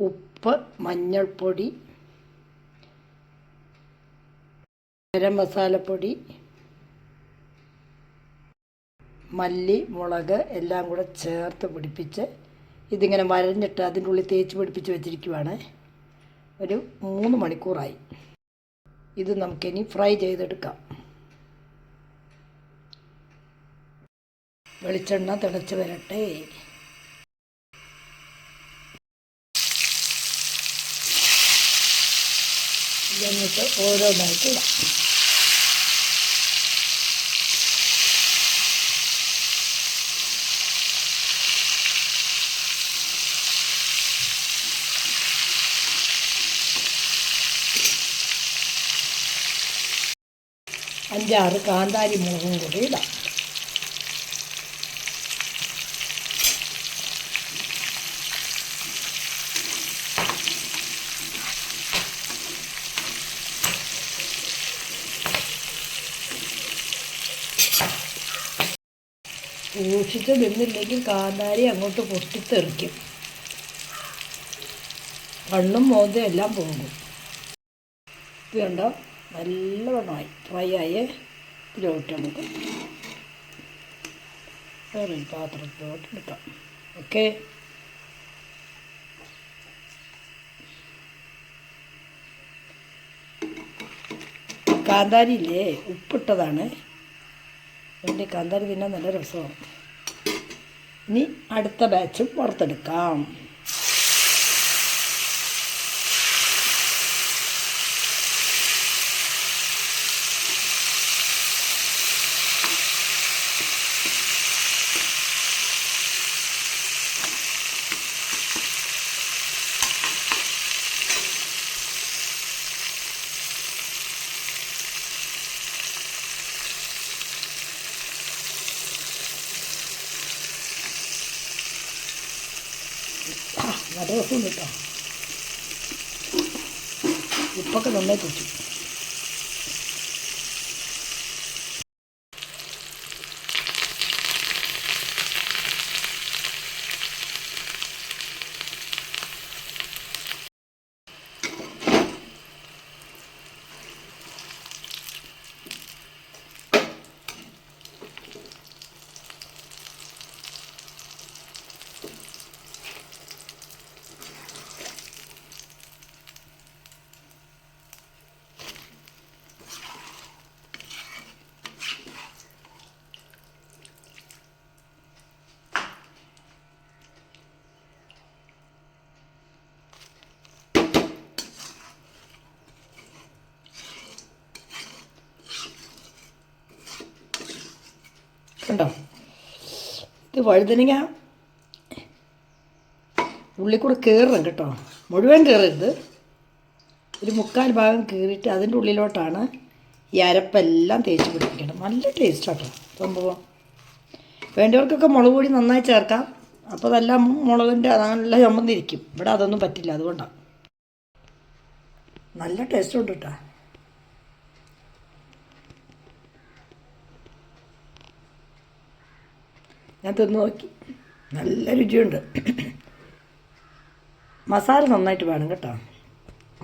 ഉപ്പ് മഞ്ഞൾപ്പൊടി ഗരം മസാലപ്പൊടി മല്ലി മുളക് എല്ലാം കൂടെ ചേർത്ത് പിടിപ്പിച്ച് ഇതിങ്ങനെ വരഞ്ഞിട്ട് അതിന്റെ ഉള്ളിൽ തേച്ച് പിടിപ്പിച്ച് വെച്ചിരിക്കുവാണ്. ഒരു മൂന്ന് മണിക്കൂറായി. ഇത് നമുക്കിനി ഫ്രൈ ചെയ്തെടുക്കാം. വെളിച്ചെണ്ണ തിളച്ച് വരട്ടെ. എന്നിട്ട് ഓരോന്നായിട്ട് ഇടാം. അഞ്ചാറ് കാന്താരി മുളകും കൂടി ഇടാം. സൂക്ഷിച്ച് നിന്നില്ലെങ്കിൽ കാന്താരി അങ്ങോട്ട് പൊട്ടിത്തെറിക്കും. കണ്ണും മോന്തും എല്ലാം പോകും ഇത് കണ്ടോ? നല്ലവണ്ണമായി. ഫ്രൈ ആയേ. ഇതിലോട്ട് നമുക്ക് വേറെ പാത്രത്തിലോട്ട് എടുക്കാം. ഓക്കെ കാന്താരിയില്ലേ? ഉപ്പിട്ടതാണ്. എന്റെ കാന്താരി തിന്നാൻ നല്ല രസമാണ്. ഇനി അടുത്ത ബാച്ചും വറുത്തെടുക്കാം. നല്ല രസമുണ്ട് കേട്ടോ ഉപ്പൊക്കെ നന്നായി കുറ്റി കണ്ടോ ഇത് വഴുതനങ്ങ. ഉള്ളിൽ കൂടെ കയറണം കേട്ടോ. മുഴുവൻ കയറരുത് ഒരു മുക്കാൽ ഭാഗം കീറിയിട്ട് അതിന്റെ ഉള്ളിലോട്ടാണ് ഈ അരപ്പെല്ലാം തേച്ച് പിടിപ്പിക്കണം നല്ല ടേസ്റ്റ് കേട്ടോ സംഭവം. വേണ്ടവർക്കൊക്കെ മുളക് പൊടി നന്നായി ചേർക്കാം. അപ്പോൾ അതെല്ലാം മുളകിന്റെ നല്ല ചമ്മന്നിരിക്കും ഇവിടെ അതൊന്നും പറ്റില്ല അതുകൊണ്ടാണ് നല്ല ടേസ്റ്റ് ഉണ്ട് കേട്ടോ. ഞാൻ തിന്ന് നോക്കി. നല്ല രുചിയുണ്ട്. മസാല നന്നായിട്ട് വേണം കേട്ടോ.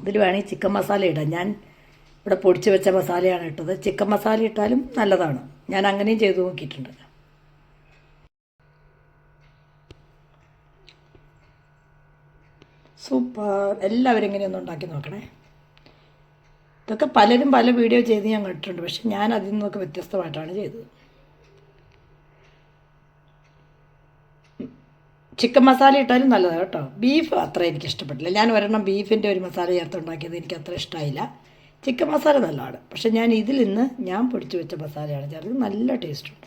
ഇതിൽ വേണമെങ്കിൽ ചിക്കൻ മസാല ഇടാം. ഞാൻ ഇവിടെ പൊടിച്ച് വെച്ച മസാലയാണ് ഇട്ടത്. ചിക്കൻ മസാല ഇട്ടാലും നല്ലതാണ്. ഞാൻ അങ്ങനെയും ചെയ്ത് നോക്കിയിട്ടുണ്ട്. സൂപ്പർ. എല്ലാവരും ഇങ്ങനെയൊന്നും ഉണ്ടാക്കി നോക്കണേ. ഇതൊക്കെ പലരും പല വീഡിയോ ചെയ്ത് ഞാൻ കണ്ടിട്ടുണ്ട്. പക്ഷെ ഞാൻ അതിൽ നിന്നൊക്കെ വ്യത്യസ്തമായിട്ടാണ് ചെയ്തത്. ചിക്കൻ മസാല ഇട്ടാലും നല്ലതാണ് കേട്ടോ. ബീഫ് അത്ര എനിക്ക് ഇഷ്ടപ്പെട്ടില്ല. ഞാൻ ഒരെണ്ണം ബീഫിന്റെ ഒരു മസാല ചേർത്ത് ഉണ്ടാക്കിയത് എനിക്ക് അത്ര ഇഷ്ടമായില്ല ചിക്കൻ മസാല നല്ലതാണ്. പക്ഷേ ഞാൻ ഇതിൽ നിന്ന് ഞാൻ പൊടിച്ച് വെച്ച മസാലയാണ് ചേർത്തത്. നല്ല ടേസ്റ്റ് ഉണ്ട്.